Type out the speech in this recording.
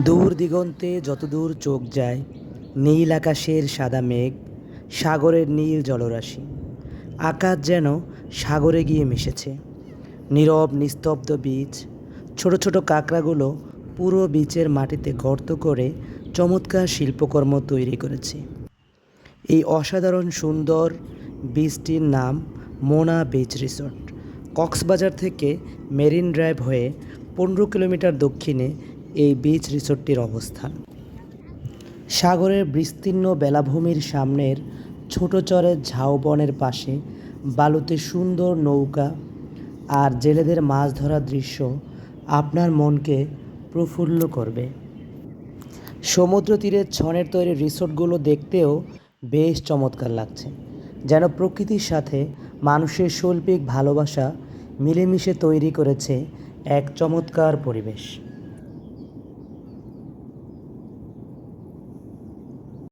দূর দিগন্তে যতদূর চোখ যায়, নীল আকাশের সাদা মেঘ, সাগরের নীল জলরাশি। আকাশ যেন সাগরে গিয়ে মিশেছে। নীরব নিস্তব্ধ বীচ, ছোট ছোট কাঁকড়াগুলো পুরো বীচের মাটিতে গর্ত করে চমৎকার শিল্পকর্ম তৈরি করেছে। এই অসাধারণ সুন্দর বীজটির নাম মোনা বিচ রিসোর্ট। কক্সবাজার থেকে মেরিন ড্রাইভ হয়ে পনেরো কিলোমিটার দক্ষিণে এই বিচ রিসোর্টটির অবস্থান। সাগরের বিস্তীর্ণ বেলাভূমির সামনের ছোট চরের ঝাউবনের পাশে বালুতে সুন্দর নৌকা আর জেলেদের মাছ ধরার দৃশ্য আপনার মনকে প্রফুল্ল করবে। সমুদ্র তীরের ছনের তৈরি রিসোর্টগুলো দেখতেও বেশ চমৎকার লাগছে, যেন প্রকৃতির সাথে মানুষের শৈল্পিক ভালোবাসা মিলেমিশে তৈরি করেছে এক চমৎকার পরিবেশ।